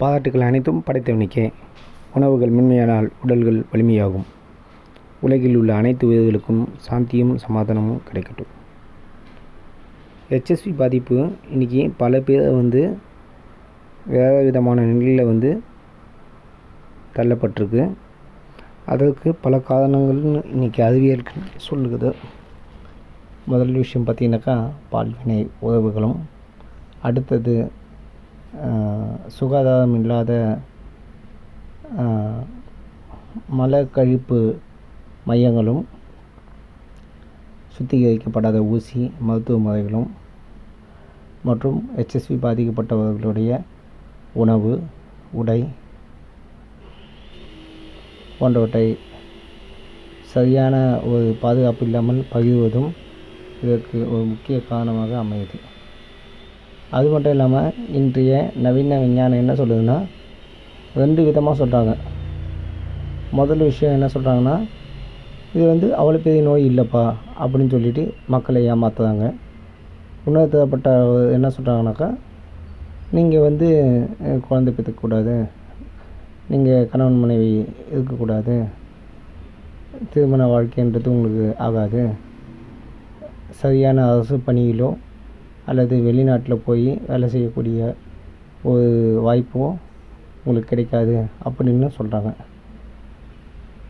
பாராட்டுகள் அனைத்தும் படைத்தவனுக்கே. உணவுகள் மென்மையானால் உடல்கள் வலிமையாகும். உலகில் உள்ள அனைத்து உயிர்களுக்கும் சாந்தியும் சமாதானமும் கிடைக்கட்டும். ஹெச்எஸ்வி பாதிப்பு இன்றைக்கி பல பேரை வந்து வேறு விதமான நிலையில் வந்து தள்ளப்பட்டிருக்கு. அதற்கு பல காரணங்கள்னு இன்றைக்கி அறிவியல் சொல்லுது முதல் விஷயம் பார்த்திங்கனாக்கா பால்வினை உறவுகளும் அடுத்தது சுகாதாரம் இல்லாத மல கழிப்பு மையங்களும் சுத்திகரிக்கப்படாத ஊசி மருத்துவ முறைகளும் மற்றும் ஹெச்எஸ்வி பாதிக்கப்பட்டவர்களுடைய உணவு உடை போன்றவற்றை சரியான ஒரு பாதுகாப்பு இல்லாமல் பகிர்வதும் இதற்கு ஒரு முக்கிய காரணமாக அமையுது. அது மட்டும் இல்லாமல் இன்றைய நவீன விஞ்ஞானம் என்ன சொல்லுதுன்னா ரெண்டு விதமாக சொல்கிறாங்க முதல் விஷயம் என்ன சொல்கிறாங்கன்னா இது வந்து அவ்வளோ பெரிய நோய் இல்லைப்பா அப்படின்னு சொல்லிட்டு மக்களை ஏமாத்துறாங்க. இன்னொரு தரப்பட்ட என்ன சொல்கிறாங்கனாக்கா நீங்கள் வந்து குழந்தை பெற்றுக்கூடாது நீங்கள் கணவன் மனைவி இருக்கக்கூடாது. திருமண வாழ்க்கைன்றது உங்களுக்கு ஆகாது. சரியான அரசு பணியிலோ அல்லது வெளிநாட்டில் போய் வேலை செய்யக்கூடிய ஒரு வாய்ப்போ உங்களுக்கு கிடைக்காது அப்படின்னு சொல்கிறாங்க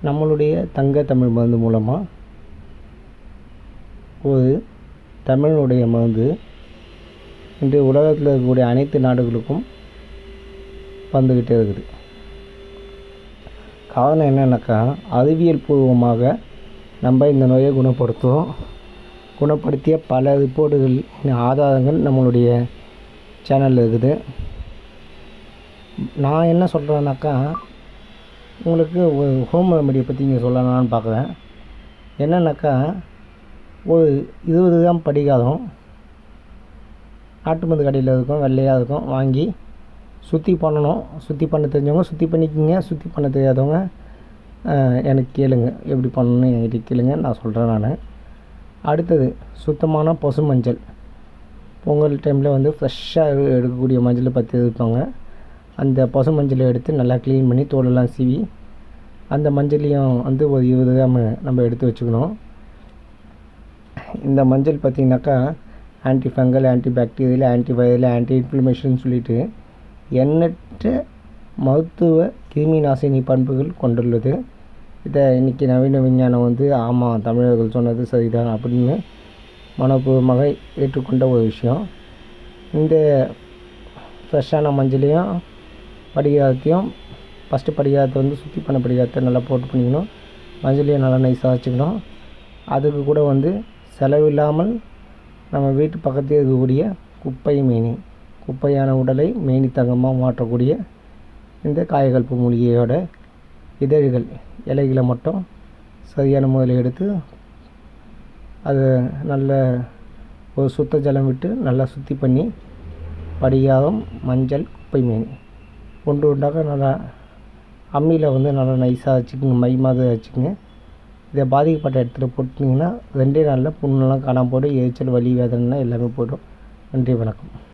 நம்மளுடைய தங்க தமிழ் மருந்து மூலமாக ஒரு தமிழனுடைய மருந்து இன்று உலகத்தில் இருக்கக்கூடிய அனைத்து நாடுகளுக்கும் வந்துக்கிட்டே இருக்குது. காரணம் என்னென்னாக்கா அறிவியல் பூர்வமாக நம்ம இந்த நோயை குணப்படுத்துவோம் குணப்படுத்திய பல ரிப்போர்ட்டுகள் ஆதாரங்கள் நம்மளுடைய சேனலில் இருக்குது. நான் என்ன சொல்கிறேன்னாக்கா உங்களுக்கு ஒரு ஹோம் ரெமடியை பற்றி இங்கே சொல்லலாம்னு பார்க்குறேன். என்னென்னாக்கா ஒரு இருபது கிராம் படிகாரம் நாட்டு மருந்து கடையில் இருக்கும் வெள்ளையாக இருக்கும் வாங்கி சுற்றி பண்ணணும். சுற்றி பண்ண தெரிஞ்சவங்க சுற்றி பண்ணிக்கிங்க சுற்றி பண்ண தெரியாதவங்க எனக்கு கேளுங்க. எப்படி பண்ணணும்னு என்கிட்ட கேளுங்க நான் சொல்கிறேன் நான். அடுத்தது சுத்தமான பசு மஞ்சள். பொங்கல் டைமில் வந்து ஃப்ரெஷ்ஷாக எடுக்கக்கூடிய மஞ்சளை பற்றி எடுப்பாங்க அந்த பசு மஞ்சளை எடுத்து நல்லா க்ளீன் பண்ணி தோலெல்லாம் சீவி அந்த மஞ்சளையும் வந்து ஒரு இருபது கிராம் நம்ம எடுத்து வச்சுக்கணும். இந்த மஞ்சள் பார்த்திங்கனாக்கா anti fungal anti bacterial anti viral anti inflammation சொல்லிட்டு எண்ணற்ற மருத்துவ கிருமி நாசினி பண்புகள் கொண்டுள்ளது. இதை இன்றைக்கி நவீன விஞ்ஞானம் வந்து ஆமாம் தமிழர்கள் சொன்னது சரிதான் அப்படின்னு மனப்பூர்வமாக ஏற்றுக்கொண்ட ஒரு விஷயம். இந்த ஃப்ரெஷ்ஷான மஞ்சளையும் படிகாரத்தையும் ஃபஸ்ட்டு படிகாரத்தை வந்து சுற்றி பண்ண படிகாரத்தை நல்லா போட்டு பண்ணிக்கணும். மஞ்சளையும் நல்லா நைஸாக வச்சுக்கணும். அதுக்கு கூட வந்து செலவில்லாமல் நம்ம வீட்டு பக்கத்தில் இருக்கக்கூடிய குப்பை மேனி குப்பையான உடலை மேனி தங்கமாக மாற்றக்கூடிய இந்த காயகல்பு மூலிகையோட இதழ்கள் இலைகளை மட்டும் சரியான முறையில் எடுத்து அதை நல்ல ஒரு சுத்த ஜலம் விட்டு நல்லா சுத்தி பண்ணி படிகாரம் மஞ்சள் குப்பை மீன் ஒன்று ஒன்றாக நல்லா அம்மியில் வந்து நல்லா நைஸாக வச்சுக்கோங்க மை மாதிரி வச்சுக்கோங்க. இதை பாதிக்கப்பட்ட இடத்துல போட்டிங்கன்னா ரெண்டே நாளில் புண்ணெல்லாம் காணாமல் போய்டும் எரிச்சல் வலி வேதனைலாம் எல்லாமே போய்டும். நன்றி வணக்கம்.